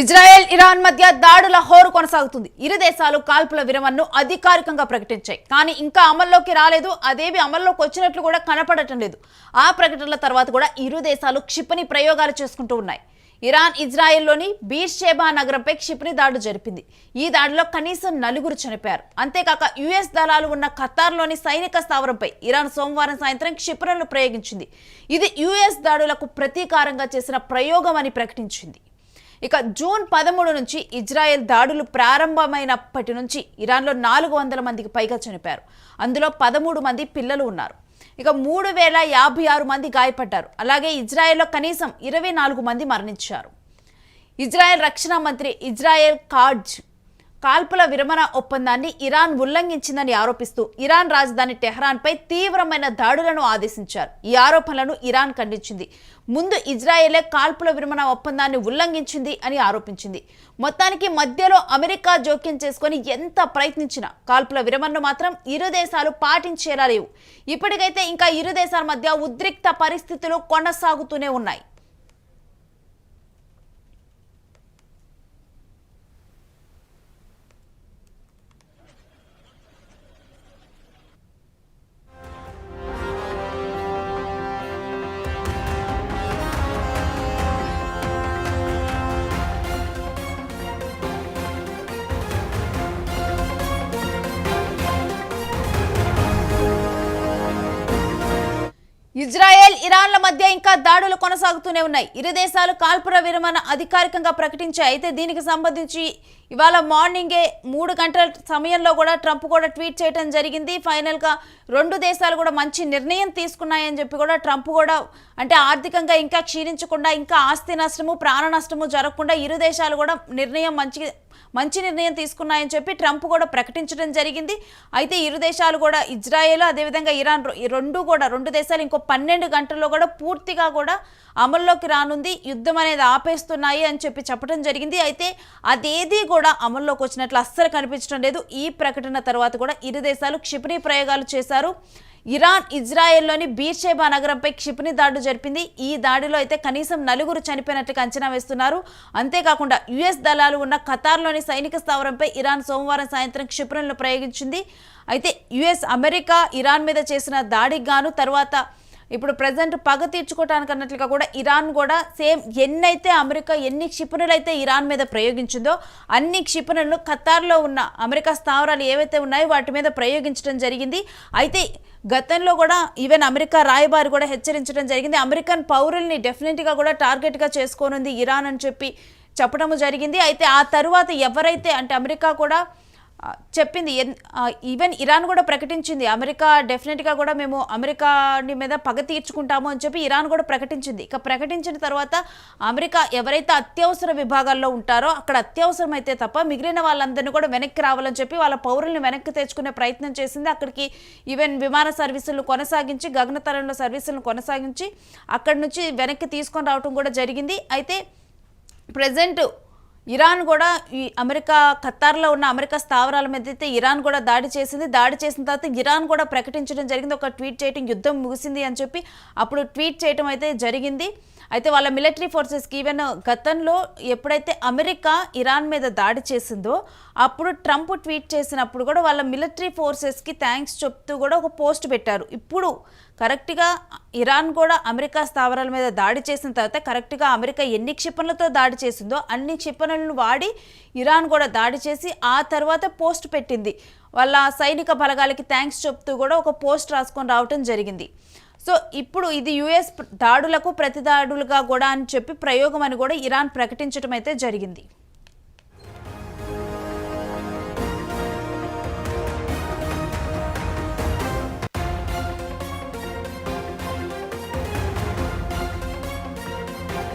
Israel Iran మధ్య దాడుల హోరు కొనసాగుతుంది. ఇరు దేశాలు కాల్పుల విరమణను అధికారికంగా ప్రకటించాయి. కానీ ఇంకా అమల్లోకి రాలేదు. అదేవి అమల్లోకి వచ్చినట్లు కూడా కనపడటం లేదు. ఆ ప్రకటనల తర్వాత కూడా ఇరు దేశాలు క్షిపణి ప్రయోగాలు చేసుకుంటూ ఉన్నాయి. ఇరాన్ ఇజ్రాయెల్లోని బీర్షేబా నగరంపై క్షిపణి దాడు జరిపింది. ఈ దాడిలో కనీసం నలుగురు చనిపోయారు. అంతేకాక యుఎస్ దళాలు ఉన్న ఖతార్లోని సైనిక స్థావరంపై ఇరాన్ సోమవారం సాయంత్రం క్షిపణులను ప్రయోగించింది. ఇది యుఎస్ దాడులకు ప్రతీకారంగా చేసిన ప్రయోగం అని ప్రకటించింది. ఇక జూన్ పదమూడు నుంచి ఇజ్రాయెల్ దాడులు ప్రారంభమైనప్పటి నుంచి ఇరాన్లో నాలుగు వందల మందికి పైగా చనిపోయారు. అందులో పదమూడు మంది పిల్లలు ఉన్నారు. ఇక మూడు వేల యాభై ఆరు మంది గాయపడ్డారు. అలాగే ఇజ్రాయెల్లో కనీసం ఇరవై నాలుగు మంది మరణించారు. ఇజ్రాయెల్ రక్షణ మంత్రి ఇజ్రాయెల్ కార్డ్జ్ కాల్పుల విరమణ ఒప్పందాన్ని ఇరాన్ ఉల్లంఘించిందని ఆరోపిస్తూ ఇరాన్ రాజధాని టెహ్రాన్పై తీవ్రమైన దాడులను ఆదేశించారు. ఈ ఆరోపణలను ఇరాన్ ఖండించింది. ముందు ఇజ్రాయెలే కాల్పుల విరమణ ఒప్పందాన్ని ఉల్లంఘించింది అని ఆరోపించింది. మొత్తానికి మధ్యలో అమెరికా జోక్యం చేసుకొని ఎంత ప్రయత్నించినా కాల్పుల విరమణను మాత్రం ఇరు దేశాలు పాటించేలా లేవు. ఇప్పటికైతే ఇంకా ఇరు దేశాల మధ్య ఉద్రిక్త పరిస్థితులు కొనసాగుతూనే ఉన్నాయి. ఇజ్రాయెల్ ఇరాన్ల మధ్య ఇంకా దాడులు కొనసాగుతూనే ఉన్నాయి. ఇరు దేశాలు కాల్పుల విరమణ అధికారికంగా ప్రకటించాయి. అయితే దీనికి సంబంధించి ఇవాళ మార్నింగే మూడు గంటల సమయంలో కూడా ట్రంప్ కూడా ట్వీట్ చేయడం జరిగింది. ఫైనల్గా రెండు దేశాలు కూడా మంచి నిర్ణయం తీసుకున్నాయని చెప్పి కూడా ట్రంప్ కూడా అంటే ఆర్థికంగా ఇంకా క్షీణించకుండా ఇంకా ఆస్తి నష్టము ప్రాణ నష్టము జరగకుండా ఇరు దేశాలు కూడా నిర్ణయం మంచి మంచి నిర్ణయం తీసుకున్నాయని చెప్పి ట్రంప్ కూడా ప్రకటించడం జరిగింది. అయితే ఇరు దేశాలు కూడా ఇజ్రాయెల్ అదేవిధంగా ఇరాన్ ఈ రెండు కూడా రెండు దేశాలు ఇంకో పన్నెండు గంటల్లో కూడా పూర్తిగా కూడా అమల్లోకి రానుంది. యుద్ధం అనేది ఆపేస్తున్నాయి అని చెప్పి చెప్పడం జరిగింది. అయితే అదేది కూడా అమల్లోకి వచ్చినట్లు అస్సలు కనిపించడం లేదు. ఈ ప్రకటన తర్వాత కూడా ఇరు దేశాలు క్షిపణి ప్రయోగాలు చేశారు. ఇరాన్ ఇజ్రాయెల్లోని బీర్షేబా నగరంపై క్షిపణి దాడులు జరిపింది. ఈ దాడిలో అయితే కనీసం నలుగురు చనిపోయినట్లుగా అంచనా వేస్తున్నారు. అంతేకాకుండా యుఎస్ దళాలు ఉన్న ఖతార్లోని సైనిక స్థావరంపై ఇరాన్ సోమవారం సాయంత్రం క్షిపణులను ప్రయోగించింది. అయితే యుఎస్ అమెరికా ఇరాన్ మీద చేసిన దాడికి గాను తర్వాత ఇప్పుడు ప్రజెంట్ పగ తీర్చుకోవటానికి అన్నట్లుగా కూడా ఇరాన్ కూడా సేమ్ ఎన్నైతే అమెరికా ఎన్ని క్షిపణులు అయితే ఇరాన్ మీద ప్రయోగించిందో అన్ని క్షిపణులను ఖతార్లో ఉన్న అమెరికా స్థావరాలు ఏవైతే ఉన్నాయో వాటి మీద ప్రయోగించడం జరిగింది. అయితే గతంలో కూడా ఈవెన్ అమెరికా రాయబారి కూడా హెచ్చరించడం జరిగింది. అమెరికన్ పౌరుల్ని డెఫినెట్గా కూడా టార్గెట్గా చేసుకోనుంది ఇరాన్ అని చెప్పి చెప్పడము జరిగింది. అయితే ఆ తరువాత ఎవరైతే అంటే అమెరికా కూడా చెప్పింది. ఎన్- ఈవెన్ ఇరాన్ కూడా ప్రకటించింది. అమెరికా డెఫినెట్గా కూడా మేము అమెరికాని మీద పగ తీర్చుకుంటాము అని చెప్పి ఇరాన్ కూడా ప్రకటించింది. ఇక ప్రకటించిన తర్వాత అమెరికా ఎవరైతే అత్యవసర విభాగాల్లో ఉంటారో అక్కడ అత్యవసరమైతే తప్ప మిగిలిన వాళ్ళందరినీ కూడా వెనక్కి రావాలని చెప్పి వాళ్ళ పౌరుల్ని వెనక్కి తెచ్చుకునే ప్రయత్నం చేసింది. అక్కడికి ఈవెన్ విమాన సర్వీసులను కొనసాగించి గగనతలంలో సర్వీసులను కొనసాగించి అక్కడి నుంచి వెనక్కి తీసుకొని రావటం కూడా జరిగింది. అయితే ప్రజెంట్ ఇరాన్ కూడా ఈ అమెరికా ఖతార్లో ఉన్న అమెరికా స్థావరాల మీద అయితే ఇరాన్ కూడా దాడి చేసింది. దాడి చేసిన తర్వాత ఇరాన్ కూడా ప్రకటించడం జరిగింది. ఒక ట్వీట్ చేయడం యుద్ధం ముగిసింది అని చెప్పి అప్పుడు ట్వీట్ చేయడం అయితే జరిగింది. అయితే వాళ్ళ మిలిటరీ ఫోర్సెస్కి ఈవెన్ గతంలో ఎప్పుడైతే అమెరికా ఇరాన్ మీద దాడి చేసిందో అప్పుడు ట్రంప్ ట్వీట్ చేసినప్పుడు కూడా వాళ్ళ మిలిటరీ ఫోర్సెస్కి థ్యాంక్స్ చెప్తూ కూడా ఒక పోస్ట్ పెట్టారు. ఇప్పుడు కరెక్ట్గా ఇరాన్ కూడా అమెరికా స్థావరాల మీద దాడి చేసిన తర్వాత కరెక్ట్గా అమెరికా ఎన్ని క్షిపణులతో దాడి చేసిందో అన్ని క్షిపణులను వాడి ఇరాన్ కూడా దాడి చేసి ఆ తర్వాత పోస్ట్ పెట్టింది. వాళ్ళ సైనిక బలగాలకి థ్యాంక్స్ చెప్తూ కూడా ఒక పోస్ట్ రాసుకొని రావటం జరిగింది. సో ఇప్పుడు ఇది యుఎస్ దాడులకు ప్రతి దాడులుగా కూడా అని చెప్పి ప్రయోగం అని కూడా ఇరాన్ ప్రకటించడం అయితే జరిగింది.